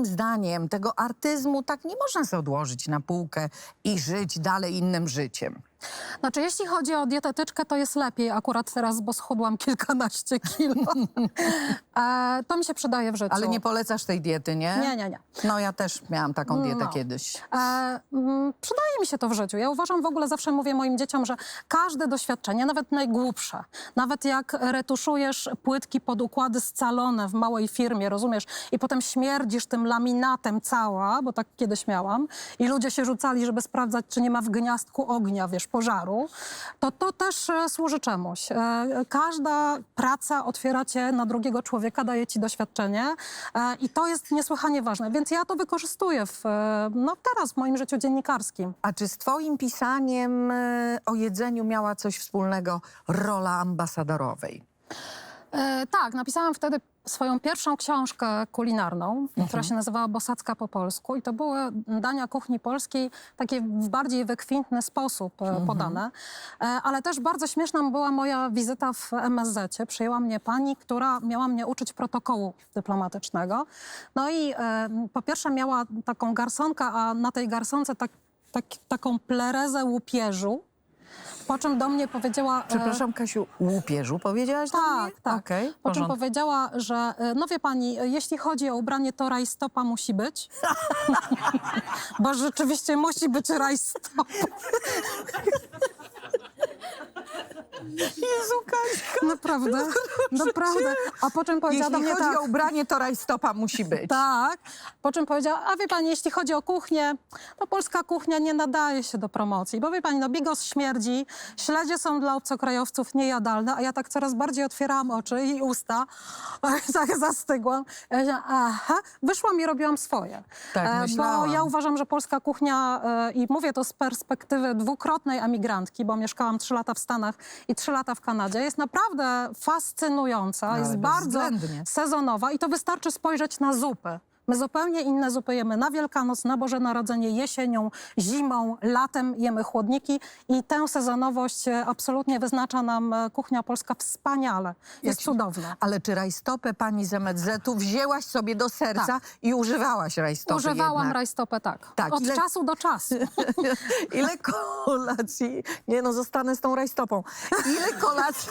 moim zdaniem tego artyzmu tak nie można sobie odłożyć na półkę i żyć dalej innym życiem. Znaczy, jeśli chodzi o dietetyczkę, to jest lepiej akurat teraz, bo schudłam kilkanaście kilo. e, to mi się przydaje w życiu. Ale nie polecasz tej diety, nie? nie, nie, nie. No ja też miałam taką dietę No. kiedyś. E, mm, przydaje mi się to w życiu. Ja uważam w ogóle, zawsze mówię moim dzieciom, że każde doświadczenie, nawet najgłupsze, nawet jak retuszujesz płytki pod układy scalone w małej firmie, rozumiesz, i potem śmierdzisz tym laminatem cała, bo tak kiedyś miałam, i ludzie się rzucali, żeby sprawdzać, czy nie ma w gniazdku ognia, wiesz, pożaru, to to też e, służy czemuś. E, każda praca otwiera cię na drugiego człowieka, daje ci doświadczenie e, i to jest niesłychanie ważne. Więc ja to wykorzystuję w, no, teraz w moim życiu dziennikarskim. A czy z twoim pisaniem o jedzeniu miała coś wspólnego rola ambasadorowej? E, tak, napisałam wtedy swoją pierwszą książkę kulinarną, która się nazywała Bosacka po polsku i to były dania kuchni polskiej takie w bardziej wykwintny sposób e, podane. E, ale też bardzo śmieszna była moja wizyta w MSZ-cie. Przyjęła mnie pani, która miała mnie uczyć protokołu dyplomatycznego. No i e, po pierwsze miała taką garsonkę, a na tej garsonce tak, tak, taką plerezę łupieżu. Po czym do mnie powiedziała... e, Przepraszam, Kasiu, łupieżu powiedziałaś do mnie? tak, tak. W po czym powiedziała, że e, no wie pani, jeśli chodzi o ubranie, to rajstopa musi być. Bo rzeczywiście musi być rajstopa. Jezu, Naprawdę, naprawdę. A po czym powiedziała jeśli do mnie chodzi tak. o ubranie, to rajstopa musi być. Tak. Po czym powiedziała, a wie pani, jeśli chodzi o kuchnię, to polska kuchnia nie nadaje się do promocji. Bo wie pani, no bigos śmierdzi, śledzie są dla obcokrajowców niejadalne, a ja tak coraz bardziej otwierałam oczy i usta, tak zastygłam. Ja aha, wyszłam i robiłam swoje. Tak, E, Bo myślałam. ja uważam, że polska kuchnia, e, i mówię to z perspektywy dwukrotnej emigrantki, bo mieszkałam trzy lata w Stanach i trzy lata w Kanadzie, jest naprawdę fascynująca, Ale jest bardzo sezonowa i to wystarczy spojrzeć na zupy. My zupełnie inne zupy jemy na Wielkanoc, na Boże Narodzenie, jesienią, zimą, latem jemy chłodniki i tę sezonowość e, absolutnie wyznacza nam e, kuchnia polska wspaniale. Jest ci- cudowna. Ale czy rajstopę pani z MSZ-u wzięłaś sobie do serca i używałaś rajstopy Używałam jednak? rajstopę tak, Tak, od ile- czasu do czasu. Ile kolacji... Nie no, zostanę z tą rajstopą. Ile kolacji...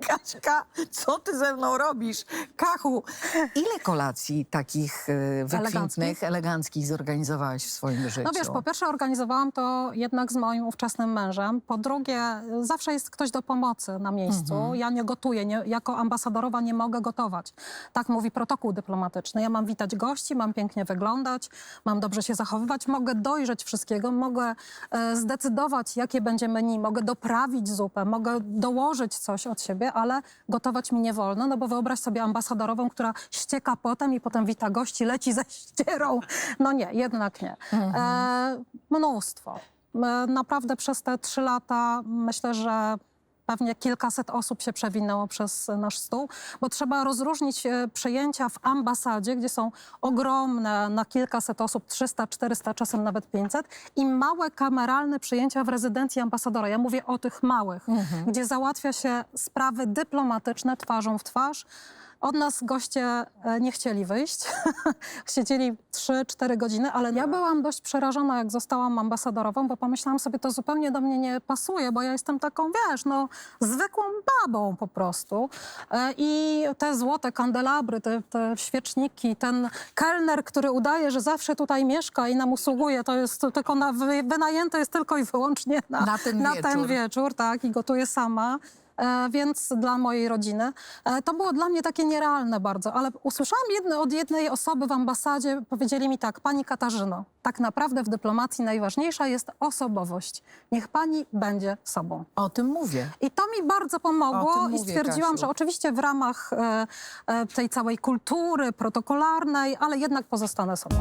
Kaśka, co ty ze mną robisz? Kachu, ile kolacji takich e, wykwintnych, eleganckich zorganizowałaś w swoim życiu? No wiesz, po pierwsze organizowałam to jednak z moim ówczesnym mężem. Po drugie, zawsze jest ktoś do pomocy na miejscu. Mhm. Ja nie gotuję, nie, jako ambasadorowa nie mogę gotować. Tak mówi protokół dyplomatyczny. Ja mam witać gości, mam pięknie wyglądać, mam dobrze się zachowywać, mogę dojrzeć wszystkiego, mogę e, zdecydować, jakie będzie menu, mogę doprawić zupę, mogę dołożyć coś od siebie, ale gotować mi nie wolno, no bo wyobraź sobie ambasadorową, która ścieka potem i potem wita gości, leci ze ścierą. No nie, jednak nie. E, mnóstwo. E, naprawdę przez te trzy lata myślę, że pewnie kilkaset osób się przewinęło przez nasz stół, bo trzeba rozróżnić e, przyjęcia w ambasadzie, gdzie są ogromne na kilkaset osób, 300, 400, czasem nawet 500 i małe kameralne przyjęcia w rezydencji ambasadora. Ja mówię o tych małych, gdzie załatwia się sprawy dyplomatyczne twarzą w twarz. Od nas goście e, nie chcieli wyjść. Siedzieli 3-4 godziny, ale ja byłam dość przerażona, jak zostałam ambasadorową, bo pomyślałam sobie, to zupełnie do mnie nie pasuje, bo ja jestem taką, wiesz, no, zwykłą babą po prostu. E, I te złote kandelabry, te, te świeczniki, ten kelner, który udaje, że zawsze tutaj mieszka i nam usługuje, to jest tylko na, wy- wynajęte jest tylko i wyłącznie na, Na ten na wieczór. ten wieczór, tak, i gotuje sama. E, więc dla mojej rodziny. E, to było dla mnie takie nierealne bardzo, ale usłyszałam od jednej osoby w ambasadzie, powiedzieli mi tak, pani Katarzyno, tak naprawdę w dyplomacji najważniejsza jest osobowość. Niech pani będzie sobą. O tym mówię. I to mi bardzo pomogło tym i mówię, stwierdziłam, Kasiu. że oczywiście w ramach e, e, tej całej kultury protokolarnej, ale jednak pozostanę sobą.